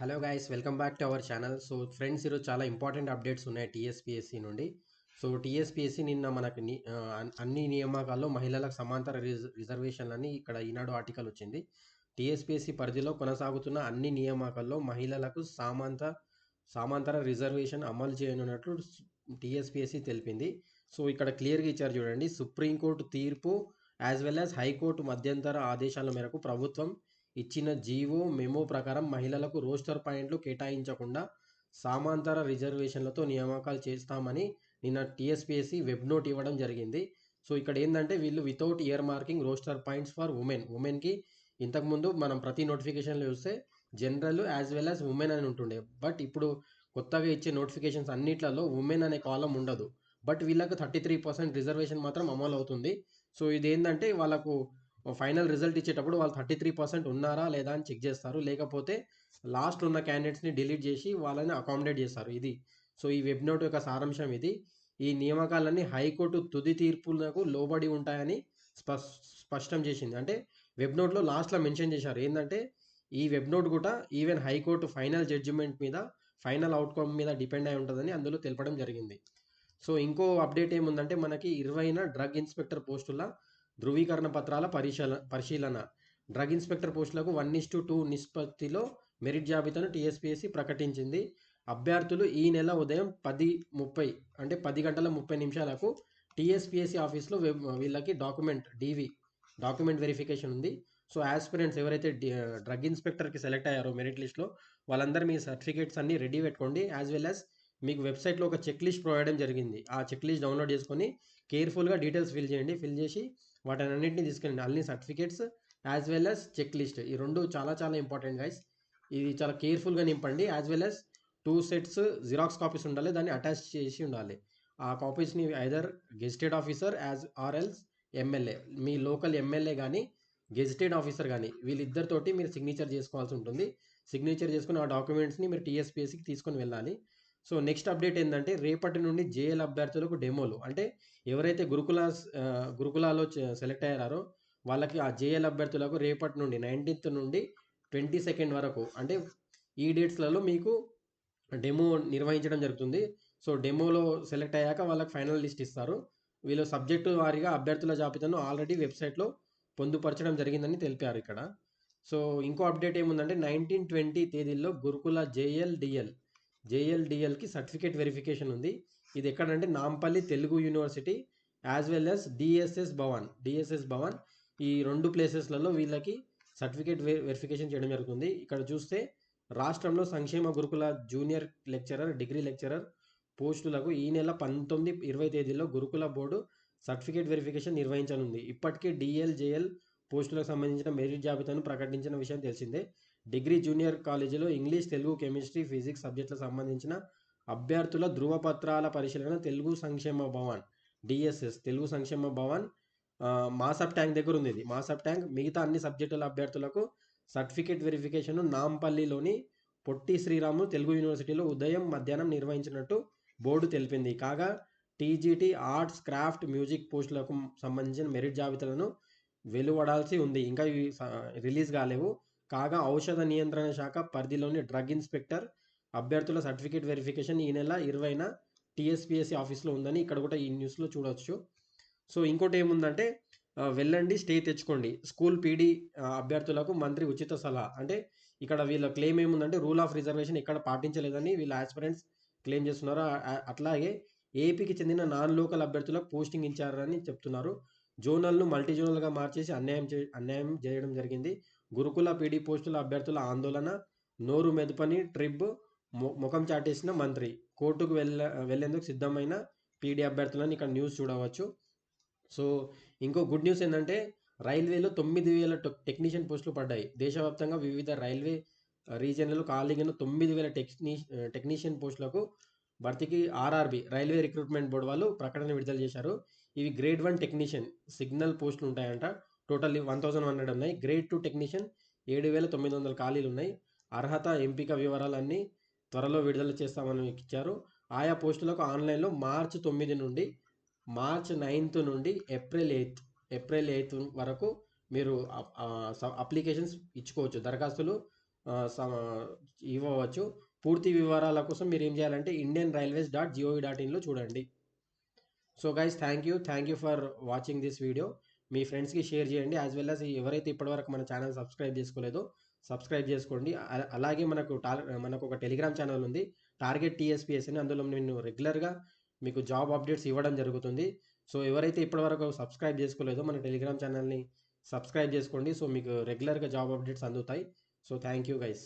Hello guys welcome back to our channel so friends ఈరోజు చాలా important updates ఉన్నాయి TSPSC నుండి. సో టీఎస్పీఎస్సీ నిన్న మనకి ని- అన్ని నియామకాల్లో మహిళలకు సమాంతర రిజ రిజర్వేషన్లని ఇక్కడ ఈనాడు ఆర్టికల్ వచ్చింది. టీఎస్పీఎస్సీ పరిధిలో కొనసాగుతున్న అన్ని నియామకాల్లో మహిళలకు సామంత సామాంతర రిజర్వేషన్ అమలు చేయనున్నట్లు టీఎస్పీఎస్సీ తెలిపింది. సో ఇక్కడ క్లియర్గా ఇచ్చారు చూడండి. సుప్రీంకోర్టు తీర్పు యాజ్ వెల్ యాజ్ హైకోర్టు మధ్యంతర ఆదేశాల మేరకు ప్రభుత్వం ఇచ్చిన జీవో మెమో ప్రకారం మహిళలకు రోస్టర్ పాయింట్లు కేటాయించకుండా సామాంతర రిజర్వేషన్లతో నియామకాలు చేస్తామని నిన్న టీఎస్పీఎస్సీ వెబ్ నోట్ ఇవ్వడం జరిగింది. సో ఇక్కడ ఏంటంటే వీళ్ళు without ear marking roster points for women ఉమెన్కి ఇంతకుముందు మనం ప్రతి నోటిఫికేషన్లో చూస్తే general as well as women అని ఉంటుండే. బట్ ఇప్పుడు కొత్తగా ఇచ్చే నోటిఫికేషన్స్ అన్నిట్లలో ఉమెన్ అనే కాలం ఉండదు. బట్ వీళ్ళకి థర్టీ త్రీ పర్సెంట్ రిజర్వేషన్ మాత్రం అమలు అవుతుంది సో ఇది ఏంటంటే వాళ్ళకు ఫైనల్ రిజల్ట్ ఇచ్చేటప్పుడు వాళ్ళు థర్టీ త్రీ పర్సెంట్ ఉన్నారా లేదా అని చెక్ చేస్తారు. లేకపోతే లాస్ట్ ఉన్న క్యాండిడేట్స్ని డిలీట్ చేసి వాళ్ళని అకామిడేట్ చేస్తారు. ఇది. సో ఈ వెబ్ నోట్ యొక్క సారాంశం ఇది. ఈ నియామకాలన్నీ హైకోర్టు తుది తీర్పులకు లోబడి ఉంటాయని స్పష్ స్పష్టం చేసింది. అంటే వెబ్ నోట్లో లాస్ట్లో మెన్షన్ చేశారు. ఏంటంటే ఈ వెబ్ నోట్ కూడా even high court final judgment మీద ఫైనల్ అవుట్కమ్ మీద డిపెండ్ అయి ఉంటుందని అందులో తెలపడం జరిగింది. సో ఇంకో అప్డేట్ ఏముందంటే మనకి ఇరవైన డ్రగ్ ఇన్స్పెక్టర్ పోస్టుల ధృవీకరణ పత్రాల పరిశీలన పరిశీలన. డ్రగ్ ఇన్స్పెక్టర్ పోస్టులకు వన్ ఇస్ టు టూ నిష్పత్తిలో మెరిట్ జాబితాను టీఎస్పీఎస్సీ ప్రకటించింది. అభ్యర్థులు ఈ నెల ఉదయం పది ముప్పై అంటే పది గంటల ముప్పై నిమిషాలకు టీఎస్పీఎస్సీ ఆఫీస్లో వెబ్ వీళ్ళకి డాక్యుమెంట్ డీవీ డాక్యుమెంట్ వెరిఫికేషన్ ఉంది. సో ఆస్పిరెంట్స్ ఎవరైతే డ్రగ్ ఇన్స్పెక్టర్కి సెలెక్ట్ అయ్యారో మెరిట్ లిస్ట్లో వాళ్ళందరూ మీ సర్టిఫికేట్స్ అన్ని రెడీ పెట్టుకోండి. యాజ్ వెల్ యాజ్ మీకు వెబ్సైట్లో ఒక చెక్ లిస్ట్ ప్రొవైడ్ జరిగింది. ఆ చెక్ లిస్ట్ డౌన్లోడ్ చేసుకొని కేర్ఫుల్గా డీటెయిల్స్ ఫిల్ చేయండి. ఫిల్ చేసి వాటిని అన్నింటినీ తీసుకెళ్ళండి. అన్ని certificates as well as check list ఈ రెండు చాలా చాలా ఇంపార్టెంట్ గైస్ ఇది చాలా కేర్ఫుల్గా నింపండి. As well as two sets xerox copies ఉండాలి. దాన్ని అటాచ్ చేసి ఉండాలి. ఆ కాపీస్ని either gazetted officer as or else MLA me local MLA కానీ గెజిటెడ్ ఆఫీసర్ కానీ వీళ్ళిద్దరితోటి మీరు సిగ్నేచర్ చేసుకోవాల్సి ఉంటుంది. సిగ్నేచర్ చేసుకుని ఆ డాక్యుమెంట్స్ని మీరు టీఎస్పీఎస్సికి తీసుకొని వెళ్ళాలి. సో నెక్స్ట్ అప్డేట్ ఏంటంటే రేపటి నుండి జేఎల్ అభ్యర్థులకు డెమోలు. అంటే ఎవరైతే గురుకుల గురుకులాలో సెలెక్ట్ అయ్యారో వాళ్ళకి ఆ జేఎల్ అభ్యర్థులకు రేపటి నుండి నైన్టీన్త్ నుండి ట్వంటీ సెకండ్ వరకు అంటే ఈ డేట్స్లలో మీకు డెమో నిర్వహించడం జరుగుతుంది. సో డెమోలో సెలెక్ట్ అయ్యాక వాళ్ళకి ఫైనల్ లిస్ట్ ఇస్తారు. వీళ్ళు సబ్జెక్టు వారీగా అభ్యర్థుల జాబితాను ఆల్రెడీ వెబ్సైట్లో పొందుపరచడం జరిగిందని తెలిపారు ఇక్కడ. సో ఇంకో అప్డేట్ ఏముందంటే నైన్టీన్ ట్వంటీ తేదీల్లో గురుకుల జేఎల్ డిఎల్ జేఎల్డిఎల్కి సర్టిఫికేట్ వెరిఫికేషన్ ఉంది. ఇది ఎక్కడంటే Nampally Telugu university as well as DSS Bhavan. DSS Bhavan ఈ రెండు ప్లేసెస్లలో వీళ్ళకి సర్టిఫికేట్ వెరిఫికేషన్ చేయడం జరుగుతుంది. ఇక్కడ చూస్తే రాష్ట్రంలో సంక్షేమ గురుకుల జూనియర్ లెక్చరర్ డిగ్రీ లెక్చరర్ పోస్టులకు ఈ నెల పంతొమ్మిది ఇరవై తేదీలో గురుకుల బోర్డు సర్టిఫికేట్ వెరిఫికేషన్ నిర్వహించనుంది. ఇప్పటికే డిఎల్జేఎల్ పోస్టులకు సంబంధించిన మెరిట్ జాబితాను ప్రకటించిన విషయం తెలిసిందే. డిగ్రీ జూనియర్ కాలేజీలో ఇంగ్లీష్ తెలుగు కెమిస్ట్రీ ఫిజిక్స్ సబ్జెక్టులకు సంబంధించిన అభ్యర్థుల ధృవపత్రాల పరిశీలన తెలుగు సంక్షేమ భవన్ డిఎస్ఎస్ తెలుగు సంక్షేమ భవన్ మాసప్ ట్యాంక్ దగ్గర ఉంది ఇది. మాసప్ ట్యాంక్ మిగతా అన్ని సబ్జెక్టుల అభ్యర్థులకు సర్టిఫికేట్ వెరిఫికేషన్ నాంపల్లిలోని పొట్టి శ్రీరాము తెలుగు యూనివర్సిటీలో ఉదయం మధ్యాహ్నం నిర్వహించినట్టు బోర్డు తెలిపింది. కాగా టీజీటీ ఆర్ట్స్ క్రాఫ్ట్ మ్యూజిక్ పోస్టులకు సంబంధించిన మెరిట్ జాబితాలను వెలువడాల్సి ఉంది. ఇంకా రిలీజ్ కాలేవు. కాగా ఔషధ నియంత్రణ శాఖ పరిధిలోని డ్రగ్ ఇన్స్పెక్టర్ అభ్యర్థుల సర్టిఫికేట్ వెరిఫికేషన్ ఈ నెల ఇరవైన టీఎస్పిఎస్సి ఆఫీస్లో ఉందని ఇక్కడ కూడా ఈ న్యూస్లో చూడవచ్చు సో ఇంకోటి ఏముందంటే వెళ్ళండి స్టే తెచ్చుకోండి. స్కూల్ పీడీ అభ్యర్థులకు మంత్రి ఉచిత సలహా. అంటే ఇక్కడ వీళ్ళ క్లెయిమ్ ఏముందంటే రూల్ ఆఫ్ రిజర్వేషన్ ఇక్కడ పాటించలేదని వీళ్ళ ఆస్పిరెంట్స్ క్లెయిమ్ చేస్తున్నారు. అట్లాగే ఏపీకి చెందిన నాన్ లోకల్ అభ్యర్థులకు పోస్టింగ్ ఇచ్చారని చెప్తున్నారు. జోనల్ను మల్టీ జోనల్గా మార్చేసి అన్యాయం చే అన్యాయం చేయడం జరిగింది. గురుకుల పీడీ పోస్టుల అభ్యర్థుల ఆందోళన నోరు మెదుపని ట్రిబ్ మొ- ముఖం చాటేసిన మంత్రి. కోర్టుకు వెళ్ళ వెళ్ళేందుకు సిద్ధమైన పీడీ అభ్యర్థులని ఇక్కడ న్యూస్ చూడవచ్చు. సో ఇంకో గుడ్ న్యూస్ ఏంటంటే రైల్వేలో తొమ్మిది వేల టెక్నీషియన్ పోస్టులు పడ్డాయి. దేశవ్యాప్తంగా వివిధ రైల్వే రీజియన్లలో ఖాళీగిన తొమ్మిది వేల టెక్నీ టెక్నీషియన్ పోస్టులకు భర్తీకి ఆర్ఆర్బి రైల్వే రిక్రూట్మెంట్ బోర్డు వాళ్ళు ప్రకటన విడుదల చేశారు. ఇవి గ్రేడ్ వన్ టెక్నీషియన్ సిగ్నల్ పోస్టులు ఉంటాయంట. Total one thousand one hundred ఉన్నాయి గ్రేడ్ టూ టెక్నీషియన్ ఏడు వేల తొమ్మిది వందల ఖాళీలు ఉన్నాయి అర్హత ఎంపిక వివరాలన్నీ త్వరలో విడుదల చేస్తామని ఇచ్చారు ఆయా పోస్టులకు ఆన్లైన్లో మార్చ్ తొమ్మిది నుండి మార్చ్ నైన్త్ నుండి ఏప్రిల్ ఎయిత్ ఏప్రిల్ ఎయిత్ వరకు మీరు అప్లికేషన్స్ ఇచ్చుకోవచ్చు దరఖాస్తులు ఇవ్వవచ్చు. పూర్తి వివరాల కోసం మీరు ఏం చేయాలంటే Indian railways dot GOV dot ఇన్‌లో చూడండి. So guys thank you. Thank you for watching this video. మీ ఫ్రెండ్స్‌కి షేర్ చేయండి యాజ్ వెల్ అస్ ఎవరైతే ఇప్పటివరకు మన ఛానల్ సబ్స్క్రైబ్ చేసుకోలేదో సబ్స్క్రైబ్ చేసుకోండి అలాగే మనకు మనకు ఒక టెలిగ్రామ్ ఛానల్ ఉంది. టార్గెట్ టీఎస్పీఎస్ అని అందులో నేను రెగ్యులర్‌గా మీకు జాబ్ అప్డేట్స్ ఇవ్వడం జరుగుతుంది. సో ఎవరైతే ఇప్పటివరకు సబ్స్క్రైబ్ చేసుకోలేదో మన టెలిగ్రామ్ ఛానల్ని సబ్స్క్రైబ్ చేసుకోండి సో మీకు రెగ్యులర్‌గా జాబ్ అప్డేట్స్ అందుతాయి. So thank you guys.